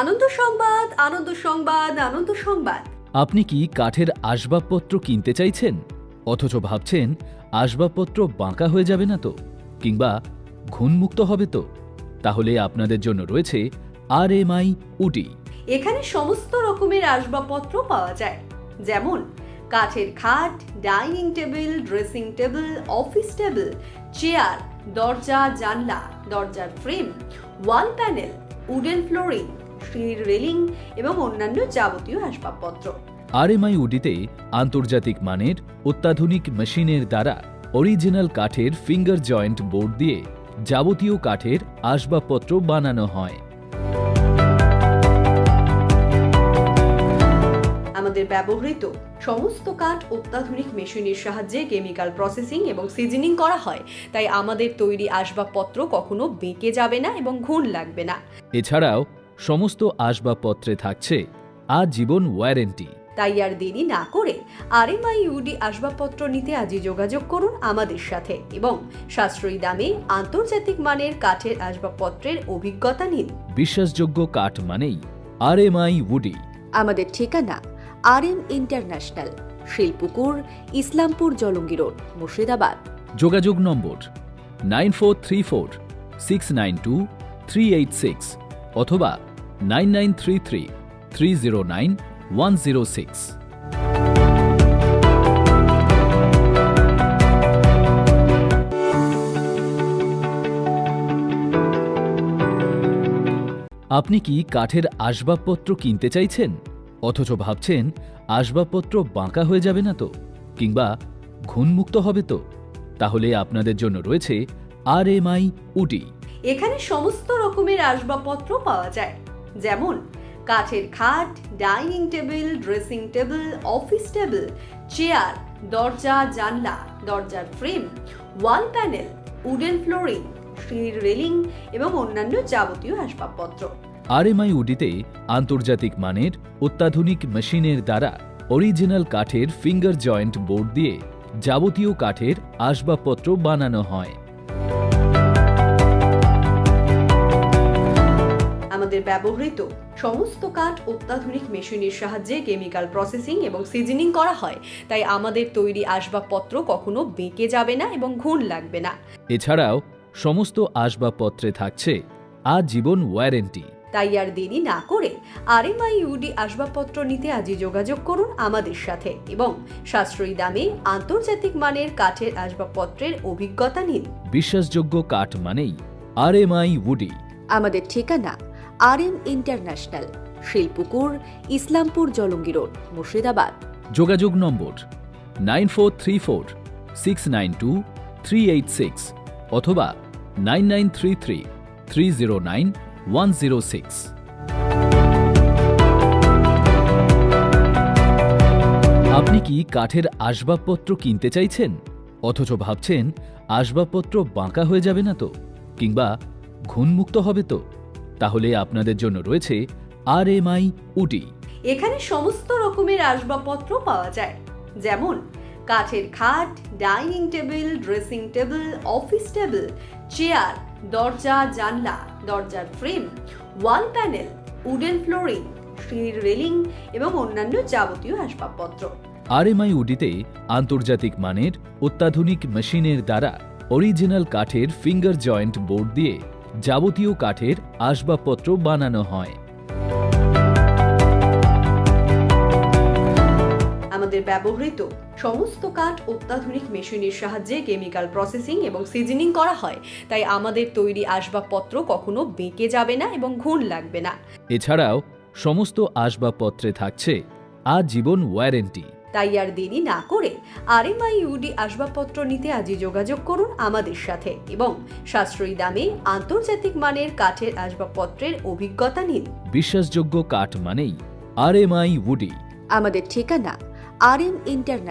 আনন্দ সংবাদ আনন্দ সংবাদ আনন্দ সংবাদ। আপনি কি কাঠের আসবাবপত্র কিনতে চাইছেন? অথচ ভাবছেন আসবাবপত্র বাঁকা হয়ে যাবে না তো কিংবা ঘুণমুক্ত হবে তো? তাহলে আপনাদের জন্য রয়েছে আর এম আই উডি। এখানে সমস্ত রকমের আসবাবপত্র পাওয়া যায়। যেমন কাঠের খাট dining table dressing table office table chair দরজা জানলা দরজার frame wall panel wooden flooring সিঁড়ির রেলিং এবং অন্যান্য যাবতীয় আসবাবপত্র। আর এম আই উডিতে আন্তর্জাতিক মানের অত্যাধুনিক মেশিনের দ্বারা অরিজিনাল কাঠের ফিঙ্গার জয়েন্ট বোর্ড দিয়ে যাবতীয় কাঠের আসবাবপত্র বানানো হয়। আমাদের ব্যবহৃত সমস্ত কাঠ অত্যাধুনিক মেশিনের সাহায্যে কেমিক্যাল প্রসেসিং এবং সিজনিং করা হয়। তাই আমাদের তৈরি আসবাবপত্র কখনো বেঁকে যাবে না এবং ঘুণ লাগবে না। এছাড়াও সমস্ত আসবাবপত্রে থাকছে আজীবন ওয়ারেন্টি। তাই আর দেরি না করে আর আরএমআই ইউডি আসবাবপত্র নিতে আজই যোগাযোগ করুন আমাদের সাথে এবং সাশ্রয়ী দামে আন্তর্জাতিক মানের কাঠের আসবাবপত্রের অভিজ্ঞতা নিন। বিশ্বাসযোগ্য কাঠ মানেই আর এম আই উডি আমাদের ঠিকানা R M International Shilpukur Islampur Jalangi road Murshidabad. যোগাযোগ নম্বর nine four three four six nine two three eight six অথবা nine nine three zero nine one zero six আপনি কি কাঠের আসবাবপত্র কিনতে চাইছেন? অথচ ভাবছেন আসবাবপত্র বাঁকা হয়ে যাবে না তো, কিংবা ঘুণমুক্ত হবে তো? তাহলে আপনাদের জন্য রয়েছে আর এম আই উডি। এখানে সমস্ত রকমের আসবাবপত্র পাওয়া যায়। যেমন কাঠের খাট, dining table, dressing table, office table, chair, দরজা, জানলা, দরজার frame, wall panel, wooden flooring, সিঁড়ির রেলিং এবং অন্যান্য যাবতীয় আসবাবপত্র। আর এম আই উডিতে আন্তর্জাতিক মানের, অত্যাধুনিক মেশিনের দ্বারা অরিজিনাল কাঠের ফিঙ্গার জয়েন্ট বোর্ড দিয়ে যাবতীয় কাঠের আসবাবপত্র বানানো হয়। ব্যবহৃত সমস্ত কাঠ অত্যাধুনিক মেশিনের সাহায্যে কেমিক্যাল প্রসেসিং এবং সিজনিং করা হয়। তাই আমাদের তৈরি আসবাবপত্র কখনো বেঁকে যাবে না এবং ঘুণ লাগবে না। এছাড়াও সমস্ত আসবাবপত্রে থাকছে আজীবন ওয়ারেন্টি। তাই আর দেরি না করে আরএমআই ইউডি আসবাবপত্র নিতে আজই যোগাযোগ করুন আমাদের সাথে এবং সাশ্রয়ী দামে আন্তর্জাতিক মানের কাঠের আসবাবপত্রের অভিজ্ঞতা নিন। বিশ্বাসযোগ্য কাঠ মানেই আর এম আই উডি আমাদের ঠিকানা R M International, Shilpukur, Islampur Jalangi road, Murshidabad. যোগাযোগ নম্বর nine four three four six nine two three eight six অথবা nine nine three three three zero nine one zero six. আপনি কি কাঠের আসবাবপত্র কিনতে চাইছেন? অথচ ভাবছেন আসবাবপত্র বাঁকা হয়ে যাবে না তো, কিংবা ঘুণমুক্ত হবে তো? তাহলে আপনাদের জন্য রয়েছে আর এম আই উডি। এখানে সমস্ত রকমের আসবাবপত্র পাওয়া যায়। যেমন কাঠের খাট dining table dressing table office table chair দরজা জানলা দরজার frame wall panel wooden flooring সিঁড়ির রেলিং এবং অন্যান্য যাবতীয় আসবাবপত্র। আর এম আই উডিতে আন্তর্জাতিক মানের অত্যাধুনিক মেশিনের দ্বারা অরিজিনাল কাঠের ফিঙ্গার জয়েন্ট বোর্ড দিয়ে যাবতীয় কাঠের আসবাবপত্র বানানো হয়। আমাদের ব্যবহৃত সমস্ত কাঠ অত্যাধুনিক মেশিনের সাহায্যে কেমিক্যাল প্রসেসিং এবং সিজনিং করা হয়। তাই আমাদের তৈরি আসবাবপত্র কখনো বেঁকে যাবে না এবং ঘুণ লাগবে না। এছাড়াও সমস্ত আসবাবপত্রে থাকছে আজীবন ওয়ারেন্টি। তাই আর দেরি না করে আর আরএমআই ইউডি আসবাবপত্র নিতে আজই যোগাযোগ করুন আমাদের সাথে এবং সাশ্রয়ী দামে আন্তর্জাতিক মানের কাঠের আসবাবপত্রের অভিজ্ঞতা নিন। বিশ্বাসযোগ্য কাঠ মানেই আর এম আই উডি আমাদের ঠিকানা আর এম ইন্টারন্যাশনাল।